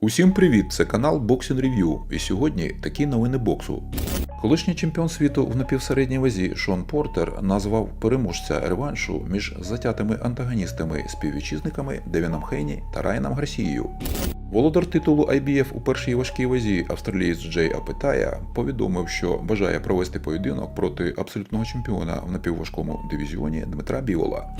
Усім привіт! Це канал Boxing Review. І сьогодні такі новини боксу. Колишній чемпіон світу в напівсередній вазі Шон Портер назвав переможця реваншу між затятими антагоністами співвітчизниками Девіном Хейні та Райаном Гарсією. Володар титулу IBF у першій важкій вазі австралієць Джей Апетая повідомив, що бажає провести поєдинок проти абсолютного чемпіона в напівважкому дивізіоні Дмитра Біола.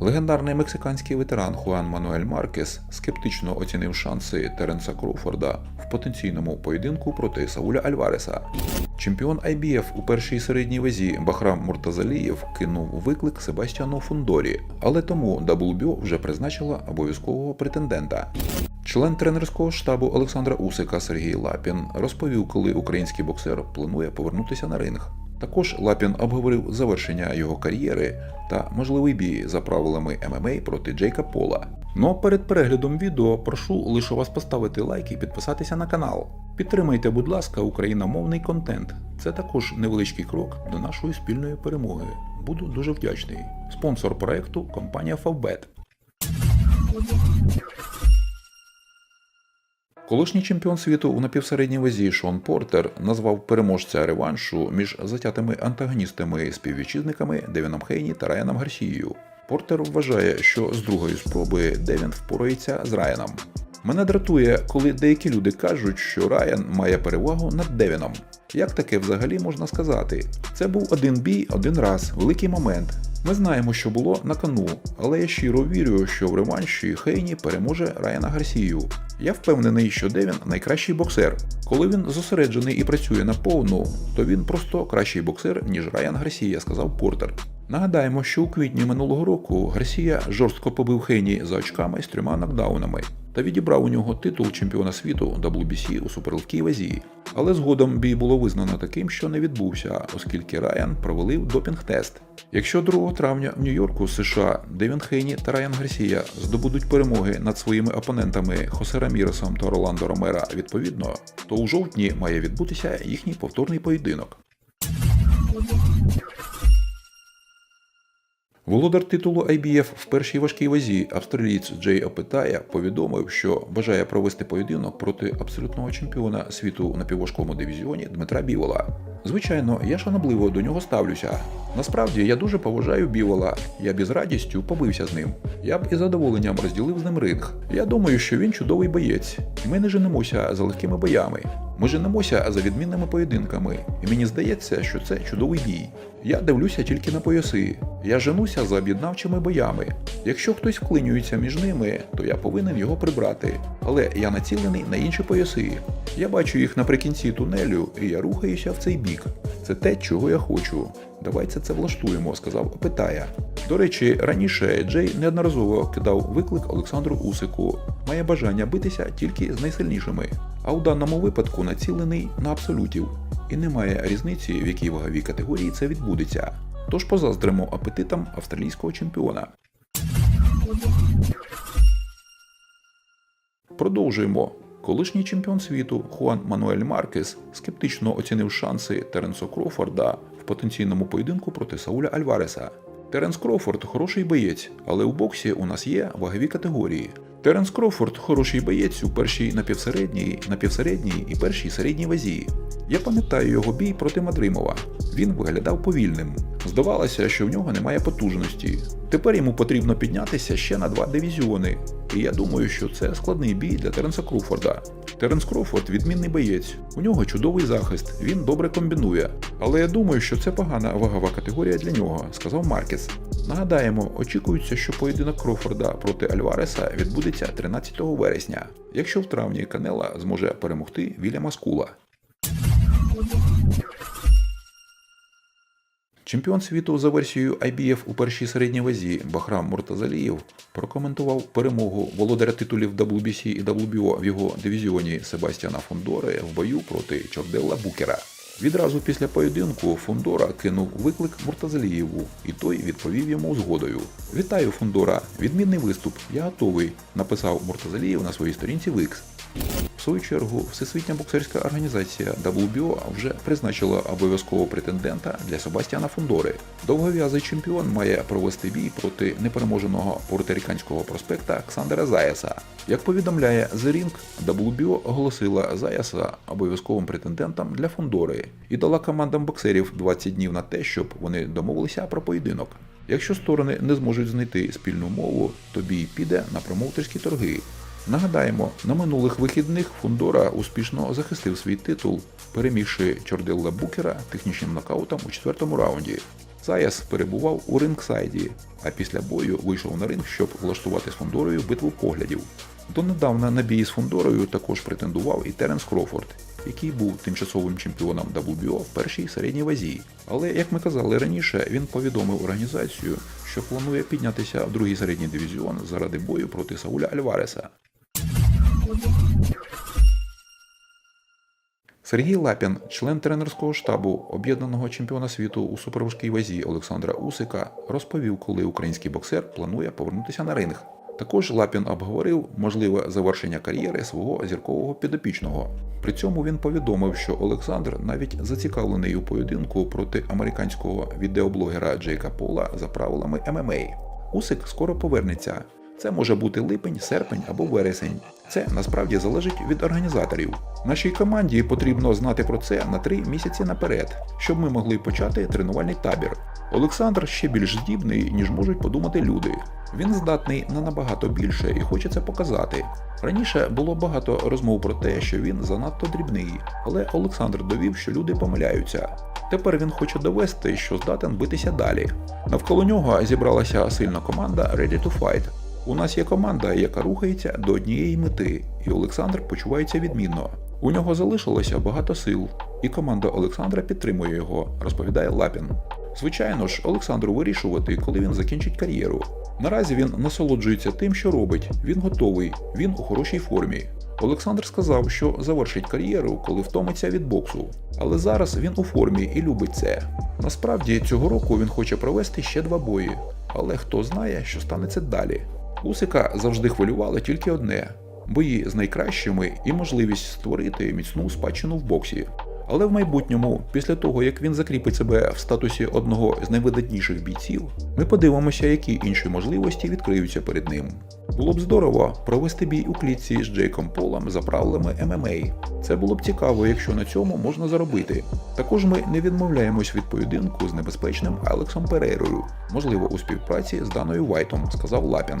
Легендарний мексиканський ветеран Хуан Мануель Маркес скептично оцінив шанси Теренса Кроуфорда в потенційному поєдинку проти Сауля Альвареса. Чемпіон IBF у першій середній вазі Бахрам Муртазалієв кинув виклик Себастьяну Фундорі, але тому WBO вже призначила обов'язкового претендента. Член тренерського штабу Олександра Усика Сергій Лапін розповів, коли український боксер планує повернутися на ринг. Також Лапін обговорив завершення його кар'єри та можливий бій за правилами ММА проти Джейка Пола. Но перед переглядом відео прошу лише вас поставити лайк і підписатися на канал. Підтримайте, будь ласка, україномовний контент. Це також невеличкий крок до нашої спільної перемоги. Буду дуже вдячний. Спонсор проекту компанія Favbet. Колишній чемпіон світу у напівсередній вазі Шон Портер назвав переможця реваншу між затятими антагоністами співвітчизниками Девіном Хейні та Райаном Гарсією. Портер вважає, що з другої спроби Девін впорається з Райаном. Мене дратує, коли деякі люди кажуть, що Райан має перевагу над Девіном. Як таке взагалі можна сказати? Це був один бій, один раз, великий момент. Ми знаємо, що було на кону, але я щиро вірю, що в реванші Хейні переможе Райана Гарсію. Я впевнений, що Девін найкращий боксер. Коли він зосереджений і працює на повну, то він просто кращий боксер, ніж Райан Гарсія, сказав Портер. Нагадаємо, що у квітні минулого року Гарсія жорстко побив Хейні за очками з трьома нокдаунами та відібрав у нього титул чемпіона світу WBC у суперлегкій вазі. Але згодом бій було визнано таким, що не відбувся, оскільки Райан провалив допінг-тест. Якщо 2 травня в Нью-Йорку, США, Девін Хейні та Райан Гарсія здобудуть перемоги над своїми опонентами Хосе Раміресом та Роландо Ромера відповідно, то у жовтні має відбутися їхній повторний поєдинок. Володар титулу IBF в першій важкій вазі австралієць Джей Опитая повідомив, що бажає провести поєдинок проти абсолютного чемпіона світу на півважкому дивізіоні Дмитра Бівола. Звичайно, я шанобливо до нього ставлюся. Насправді я дуже поважаю Бівола. Я б із радістю побився з ним. Я б із задоволенням розділив з ним ринг. Я думаю, що він чудовий боєць, ми не женемося за легкими боями. Ми женемося за відмінними поєдинками, і мені здається, що це чудовий бій. Я дивлюся тільки на пояси. Я женуся за об'єднавчими боями. Якщо хтось вклинюється між ними, то я повинен його прибрати. Але я націлений на інші пояси. Я бачу їх наприкінці тунелю, і я рухаюся в цей бік. Це те, чого я хочу. Давайте це влаштуємо, сказав Опитая. До речі, раніше Джей неодноразово кидав виклик Олександру Усику. Має бажання битися тільки з найсильнішими. А у даному випадку націлений на абсолютів. І немає різниці, в якій ваговій категорії це відбудеться. Тож позаздримо апетитам австралійського чемпіона. Продовжуємо. Колишній чемпіон світу Хуан Мануель Маркес скептично оцінив шанси Теренсо Крофорда в потенційному поєдинку проти Сауля Альвареса. Теренс Крофорд хороший боєць, але у боксі у нас є вагові категорії. Теренс Крофорд хороший боєць у першій напівсередній, напівсередній і першій середній вазі. Я пам'ятаю його бій проти Мадримова. Він виглядав повільним. Здавалося, що в нього немає потужності. Тепер йому потрібно піднятися ще на два дивізіони. І я думаю, що це складний бій для Теренса Крофорда. Теренс Крофорд відмінний боєць. У нього чудовий захист, він добре комбінує. Але я думаю, що це погана вагова категорія для нього, сказав Маркес. Нагадаємо, очікується, що поєдинок Крофорда проти Альвареса відбудеться 13 вересня, якщо в травні Канела зможе перемогти Вільяма Скула. Чемпіон світу за версією IBF у першій середній вазі Бахрам Муртазалієв прокоментував перемогу володаря титулів WBC і WBO в його дивізіоні Себастьяна Фондори в бою проти Чорделла Букера. Відразу після поєдинку Фондора кинув виклик Муртазалієву, і той відповів йому згодою. Вітаю, Фондора! Відмінний виступ. Я готовий, написав Муртазалієв на своїй сторінці в X. В свою чергу, Всесвітня боксерська організація WBO вже призначила обов'язкового претендента для Себастьяна Фундори. Довгов'язий чемпіон має провести бій проти непереможеного пуерториканського проспекта Ксандера Заяса. Як повідомляє The Ring, WBO оголосила Заяса обов'язковим претендентом для Фундори і дала командам боксерів 20 днів на те, щоб вони домовилися про поєдинок. Якщо сторони не зможуть знайти спільну мову, то бій піде на промоутерські торги. Нагадаємо, на минулих вихідних Фундора успішно захистив свій титул, перемігши Чордилла Букера технічним нокаутом у четвертому раунді. Заяс перебував у рингсайді, а після бою вийшов на ринг, щоб влаштувати з Фундорою битву поглядів. Донедавна на бій з Фундорою також претендував і Теренс Крофорд, який був тимчасовим чемпіоном WBO в першій середній вазі. Але, як ми казали раніше, він повідомив організацію, що планує піднятися в другий середній дивізіон заради бою проти Сауля Альвареса. Сергій Лапін, член тренерського штабу об'єднаного чемпіона світу у суперважкій вазі Олександра Усика, розповів, коли український боксер планує повернутися на ринг. Також Лапін обговорив можливе завершення кар'єри свого зіркового підопічного. При цьому він повідомив, що Олександр навіть зацікавлений у поєдинку проти американського відеоблогера Джейка Пола за правилами ММА. Усик скоро повернеться. Це може бути липень, серпень або вересень. Це насправді залежить від організаторів. Нашій команді потрібно знати про це на три місяці наперед, щоб ми могли почати тренувальний табір. Олександр ще більш здібний, ніж можуть подумати люди. Він здатний на набагато більше і хоче це показати. Раніше було багато розмов про те, що він занадто дрібний, але Олександр довів, що люди помиляються. Тепер він хоче довести, що здатен битися далі. Навколо нього зібралася сильна команда Ready to Fight. У нас є команда, яка рухається до однієї мети, і Олександр почувається відмінно. У нього залишилося багато сил, і команда Олександра підтримує його, розповідає Лапін. Звичайно ж, Олександру вирішувати, коли він закінчить кар'єру. Наразі він насолоджується тим, що робить. Він готовий, він у хорошій формі. Олександр сказав, що завершить кар'єру, коли втомиться від боксу. Але зараз він у формі і любить це. Насправді цього року він хоче провести ще два бої, але хто знає, що станеться далі. Усика завжди хвилювало тільки одне бої з найкращими і можливість створити міцну спадщину в боксі. Але в майбутньому, після того як він закріпить себе в статусі одного з найвидатніших бійців, ми подивимося, які інші можливості відкриються перед ним. Було б здорово провести бій у клітці з Джейком Полом за правилами ММА. Це було б цікаво, якщо на цьому можна заробити. Також ми не відмовляємось від поєдинку з небезпечним Алексом Перейрою, можливо, у співпраці з Даною Вайтом, сказав Лапін.